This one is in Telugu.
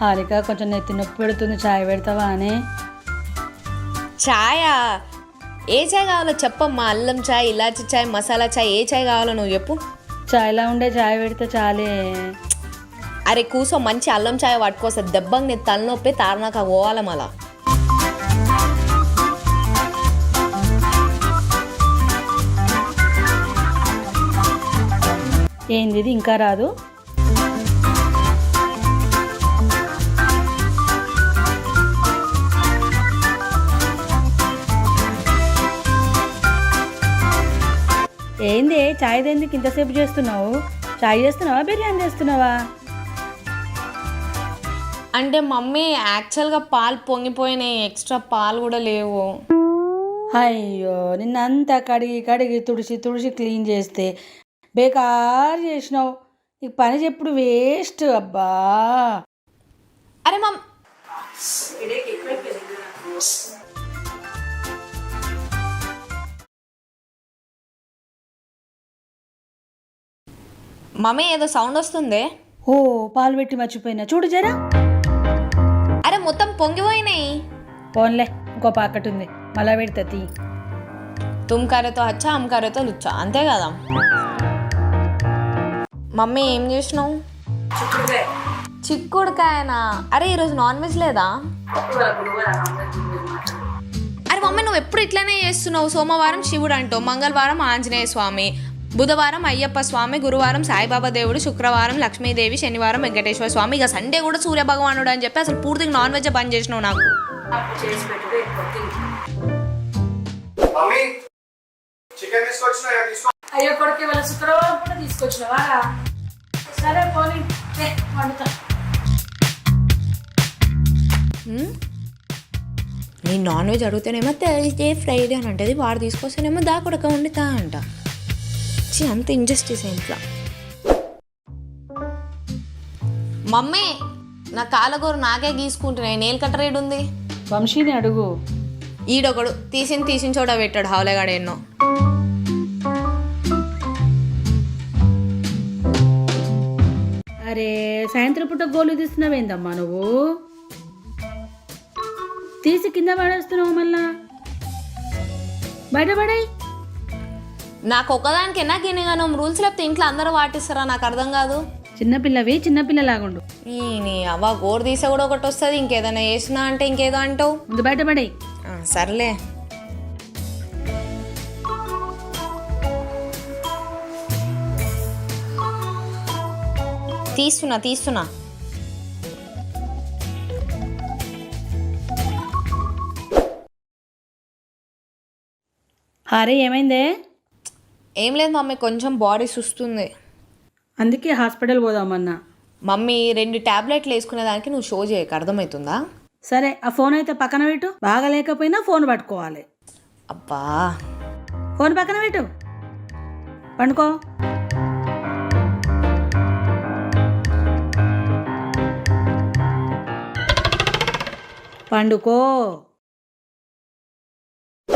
హారిక కొంచెం నెత్తి నొప్పి పెడుతుంది చాయ్ పెడతావా అని? ఛాయా? ఏ చాయ్ కావాలో చెప్పమ్మా అల్లం చాయ్ ఇలాచి చాయ్ మసాలా చాయ్ ఏ చాయ్ కావాలో నువ్వు చెప్పు. చాయ్లా ఉండే చాయ్ పెడితే చాలే. అరే కూసో మంచి అల్లం చాయ్ పట్టుకోసా దెబ్బకి నేను తలనొప్పి తారనాక పోవాలి మళ్ళా. ఏంది ఇది? ఇంకా రాదు? ఏంది? చాయ్ ఎందుకు ఇంతసేపు చేస్తున్నావు? చాయ్ చేస్తున్నావా? బిర్యానీ చేస్తున్నావా? అంటే మమ్మీ యాక్చువల్గా పాలు పొంగిపోయినాయి. ఎక్స్ట్రా పాలు కూడా లేవు. అయ్యో నిన్నంతా కడిగి కడిగి తుడిచి తుడిచి క్లీన్ చేస్తే బేకార్ చేసినావు. నీకు పని చెప్పుడు వేస్ట్ అబ్బా. అరే మమ్ మమ్మీ ఏదో సౌండ్ వస్తుంది? ఓ పాలు పెట్టి మర్చిపోయినా. చూడు జరా. అరే మొత్తం పొంగిపోయినాయి. పోన్లే ఇంకో పాకెట్ ఉంది. మళ్ళా పెడతా తీ. తుమ్ కర్రతో హచ్చా అమ్ కర్రతో లుచ్చా? అంతే కదా. మమ్మీ ఏం చేసినావు? చిక్కుడుకాయనా? అరే ఈరోజు నాన్ వెజ్ లేదా? అరే మమ్మీ నువ్వు ఎప్పుడు ఇట్లనే చేస్తున్నావు? సోమవారం శివుడు అంటావు మంగళవారం ఆంజనేయ స్వామి. బుధవారం అయ్యప్ప స్వామి గురువారం సాయిబాబా దేవుడు శుక్రవారం లక్ష్మీదేవి శనివారం వెంకటేశ్వర స్వామి. ఇక సండే కూడా సూర్య భగవానుడు అని చెప్పి అసలు పూర్తిగా నాన్ వెజ్ బంద్ చేసినావు నాకు. మమ్మీ చికెన్ తీసుకొచ్చినా ఇక తీసుకో అయ్యో కొడుకు ఇవాళ శుక్రవారం కూడా తీసుకొచ్చినావా? సరే పోనీ. వండుతా. నేను నాన్ వెజ్ అడుగుతానేమో థర్స్డే ఫ్రైడే అని అంటది. వాడు తీసుకొస్తేనేమో దా కొడక వండుతా అంట. ఛీ, అంత ఇంజస్టిస్ ఇంట్లో. మమ్మీ నా కాలగూర నాకే గీసుకుంటున్నాయి నేల్ కట్టర్ ఏడు ఉంది. వంశీని అడుగు. ఈడొకడు తీసిన తీసిన చోట పెట్టాడు హౌలగాడు ఎన్నో. అరే సాయంత్రం పూట గోలు తీస్తున్నావేందమ్మా నువ్వు? తీసి కింద పడేస్తున్నావు మళ్ళా. బయటపడాయి నాకు ఒకదానికి నాకు ఎన్నిగానో రూల్స్ లేకపోతే ఇంట్లో అందరూ పాటిస్తారా నాకు అర్థం కాదు. చిన్నపిల్లవి చిన్నపిల్లలాగుండు. ఈ నీ అవ్వ గోరు తీసే కూడా ఒకటి వస్తుంది. ఇంకేదైనా వేసినా అంటే ఇంకేదో అంటావు. ముందు బయటపడాయి ఆ, సర్లే. తీస్తున్నా తీస్తున్నా. అరే ఏమైందే? ఏం లేదు మమ్మీ కొంచెం బాడీ సుస్తుంది. అందుకే హాస్పిటల్ పోదామన్నా. మమ్మీ రెండు టాబ్లెట్లు వేసుకునే దానికి నువ్వు షో చేయక అర్థమవుతుందా? సరే ఆ ఫోన్ అయితే పక్కన పెట్టు. బాగా లేకపోయినా ఫోన్ పట్టుకోవాలి. అబ్బా. ఫోన్ పక్కన పెట్టు. పండుకో. పండుకో.